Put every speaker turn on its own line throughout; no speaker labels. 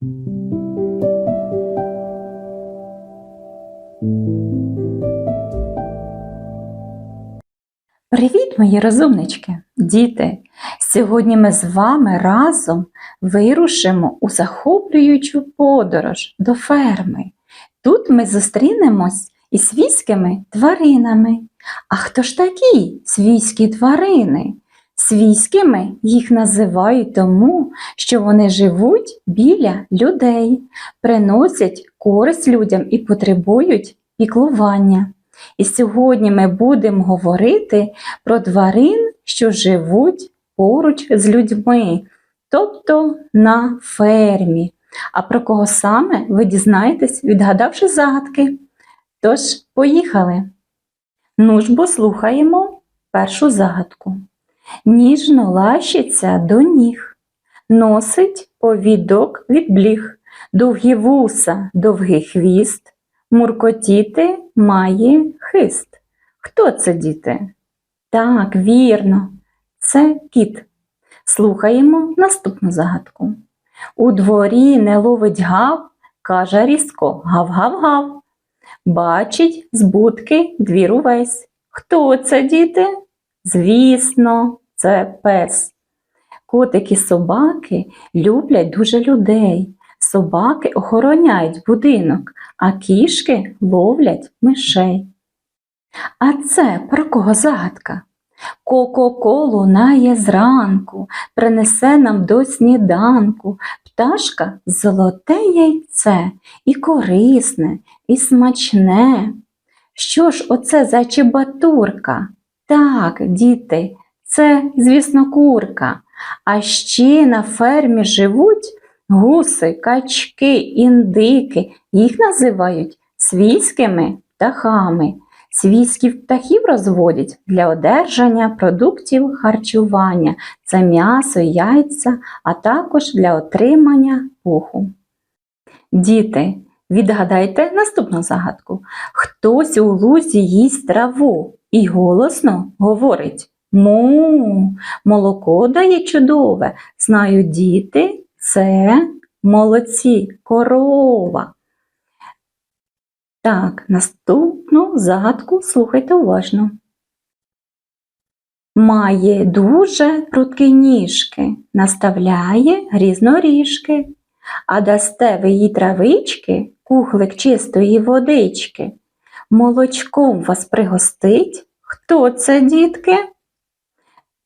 Привіт, мої розумнички, діти! Сьогодні ми з вами разом вирушимо у захоплюючу подорож до ферми. Тут ми зустрінемось із свійськими тваринами. А хто ж такі свійські тварини? Свійськими їх називають тому, що вони живуть біля людей, приносять користь людям і потребують піклування. І сьогодні ми будемо говорити про тварин, що живуть поруч з людьми, тобто на фермі. А про кого саме ви дізнаєтесь, відгадавши загадки. Тож, поїхали. Ну ж бо слухаємо першу загадку. Ніжно лащиться до ніг, носить повідок від бліг, довгі вуса, довгий хвіст, муркотіти має хист. Хто це, діти? Так, вірно, це кіт. Слухаємо наступну загадку. У дворі не ловить гав, каже різко гав-гав-гав. Бачить з будки двір увесь. Хто це, діти? Звісно, це пес. Котики собаки люблять дуже людей. Собаки охороняють будинок, а кішки ловлять мишей. А це про кого загадка? Ко-ко-ко лунає зранку, принесе нам до сніданку. Пташка золоте яйце, і корисне, і смачне. Що ж оце за чебатурка? Так, діти, це, звісно, курка. А ще на фермі живуть гуси, качки, індики. Їх називають свійськими птахами. Свійських птахів розводять для одержання продуктів харчування. Це м'ясо, яйця, а також для отримання пуху. Діти, відгадайте наступну загадку. Хтось у лузі їсть траву і голосно говорить Му, молоко дає чудове. Знаю діти, це молодці, корова. Так, наступну загадку слухайте уважно. Має дуже прудкі ніжки, наставляє грізноріжки, а дасте ви їй травички, кухлик чистої водички. Молочком вас пригостить. Хто це, дітки?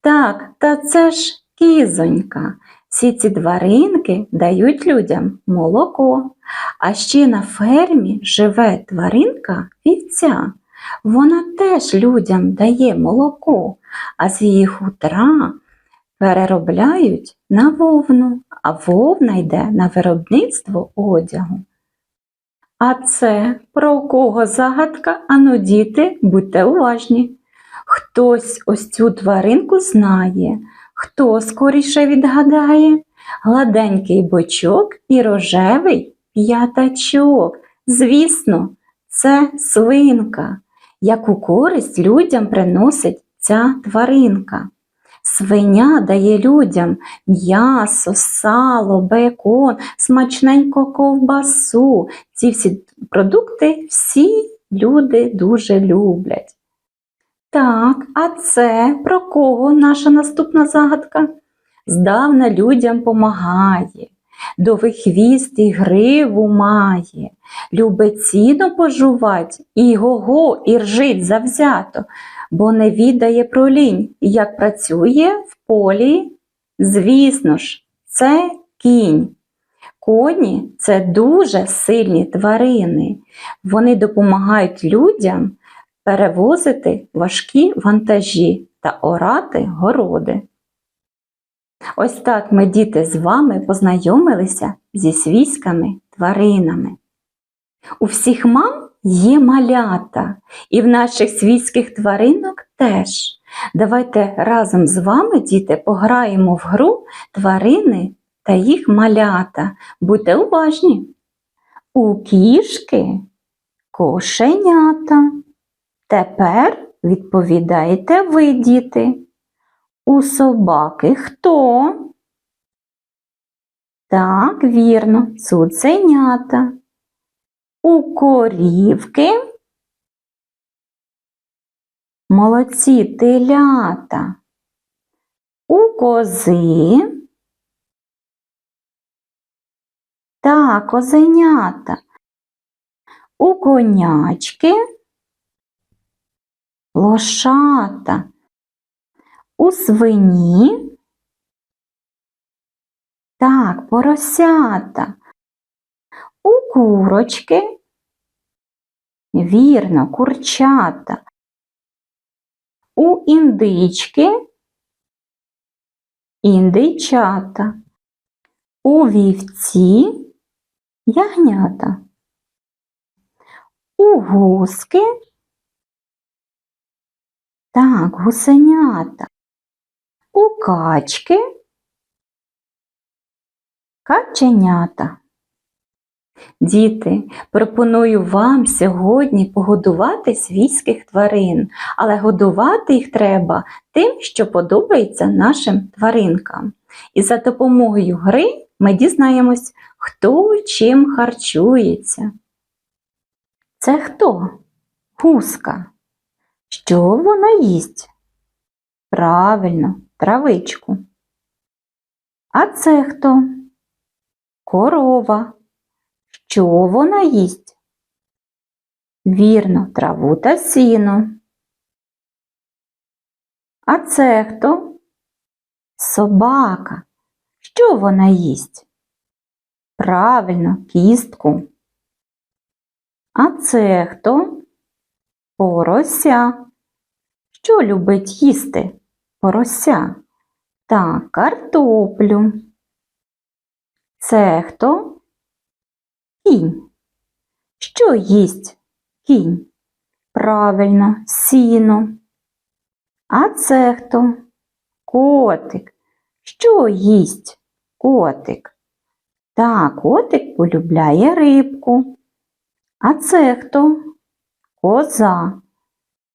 Так, та це ж кізонька. Всі ці тваринки дають людям молоко. А ще на фермі живе тваринка вівця. Вона теж людям дає молоко, а з її хутра переробляють на вовну, а вовна йде на виробництво одягу. А це про кого загадка? Ану, діти, будьте уважні. Хтось ось цю тваринку знає, хто скоріше відгадає? Гладенький бочок і рожевий п'ятачок. Звісно, це свинка, яку користь людям приносить ця тваринка. Свиня дає людям м'ясо, сало, бекон, смачненько ковбасу. Ці всі продукти всі люди дуже люблять. Так, а це про кого наша наступна загадка? Здавна людям помагає, довгий хвіст і гриву має, любить ціно пожувать, і го-го, і ржить завзято, бо не віддає про лінь, як працює в полі. Звісно ж, це кінь. Коні це дуже сильні тварини. Вони допомагають людям перевозити важкі вантажі та орати городи. Ось так ми, діти, з вами познайомилися зі свійськими тваринами. У всіх мам є малята, і в наших свійських тваринок теж. Давайте разом з вами, діти, пограємо в гру тварини та їх малята. Будьте уважні. У кішки кошенята. Тепер відповідаєте ви, діти. У собаки хто? Так, вірно, цуценята. У корівки. Молодці телята. У кози. Та козенята. У конячки. Лошата. У свині. Так, поросята. Курочки. Вірно, курчата. У індички. Індичата. У вівці ягнята. У гуски. Так, гусенята. У качки каченята. Діти, пропоную вам сьогодні погодувати свійських тварин, але годувати їх треба тим, що подобається нашим тваринкам. І за допомогою гри ми дізнаємось, хто чим харчується. Це хто? Гуска. Що вона їсть? Правильно, травичку. А це хто? Корова. Що вона їсть? Вірно, траву та сіно. А це хто? Собака. Що вона їсть? Правильно, кістку. А це хто? Порося. Що любить їсти? Порося. Так, картоплю. Це хто? Кінь. Що їсть кінь? Правильно, сіно. А це хто? Котик. Що їсть котик? Так, котик полюбляє рибку. А це хто? Коза.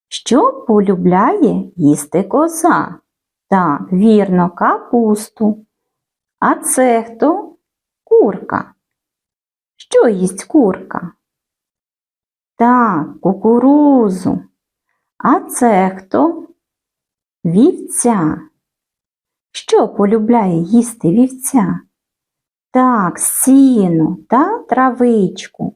Що полюбляє їсти коза? Так, вірно, капусту. А це хто? Курка. Що їсть курка? Так, кукурузу. А це хто? Вівця. Що полюбляє їсти вівця? Так, сіно та травичку.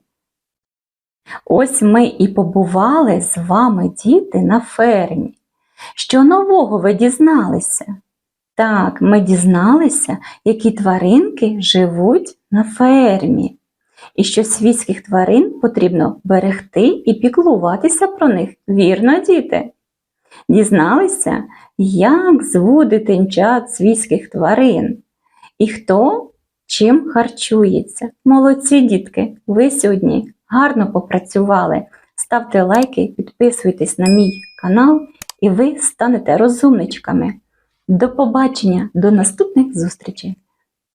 Ось ми і побували з вами, діти, на фермі. Що нового ви дізналися? Так, ми дізналися, які тваринки живуть на фермі, і що свійських тварин потрібно берегти і піклуватися про них, вірно, діти? Дізналися, як звуть дитинчат свійських тварин і хто чим харчується. Молодці, дітки, ви сьогодні гарно попрацювали. Ставте лайки, підписуйтесь на мій канал, і ви станете розумничками. До побачення, до наступних зустрічей!